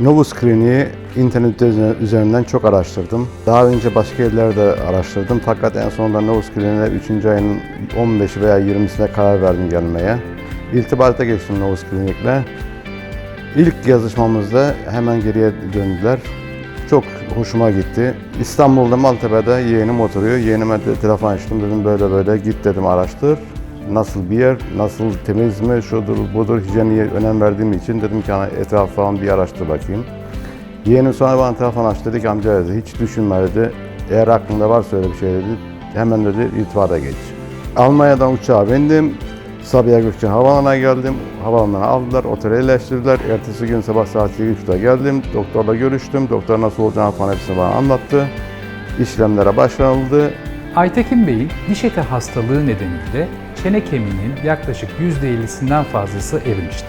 Novus Kliniği internet üzerinden- çok araştırdım. Daha önce başka yerlerde araştırdım fakat en sonunda Novus Kliniğe 3. ayın 15 veya 20'sine karar verdim gelmeye. İrtibata geçtim Novus Klinik'le. İlk yazışmamızda hemen geriye döndüler. Çok hoşuma gitti. İstanbul'da Maltepe'de yeğenim oturuyor. Yeğenime de telefon açtım dedim böyle böyle git dedim araştır. Nasıl bir yer, nasıl temiz mi, şudur budur hijyeniye önem verdiğim için dedim ki hani etraf falan bir araştır bakayım. Yeğenim sonra bana telefon açtı dedi ki amca dedi hiç düşünme dedi. Eğer aklında varsa öyle bir şey dedi hemen dedi irtibata geç. Almanya'dan uçağa bindim. Sabiha Gökçen Havaalanı'na geldim. Havaalanına aldılar, otele yerleştirdiler. Ertesi gün sabah saat 7.30'da geldim. Doktorla görüştüm. Doktor nasıl olacağını falan hepsini bana anlattı. İşlemlere başlanıldı. Aytekin Bey'in diş eti hastalığı nedeniyle çene kemiğinin yaklaşık %50'sinden fazlası erimişti.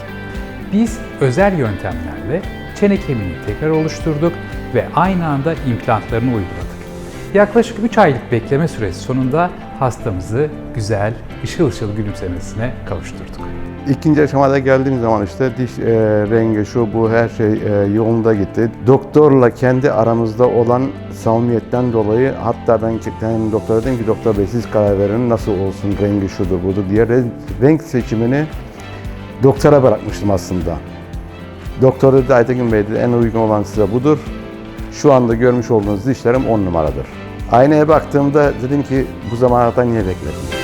Biz özel yöntemlerle çene kemiğini tekrar oluşturduk ve aynı anda implantlarını uyguladık. Yaklaşık 3 aylık bekleme süresi sonunda hastamızı güzel, ışıl ışıl gülümsemesine kavuşturduk. İkinci aşamada geldiğim zaman işte diş e, rengi şu bu her şey e, yolunda gitti. Doktorla kendi aramızda olan samimiyetten dolayı hatta ben kendim doktora dedim ki doktor bey siz karar verin nasıl olsun rengi şudur budur diye Ren- renk seçimini doktora bırakmıştım aslında. Doktor dedi Aytekin Bey dedi en uygun olan size budur. Şu anda görmüş olduğunuz dişlerim on numaradır. Aynaya baktığımda dedim ki bu zamana niye bekledim?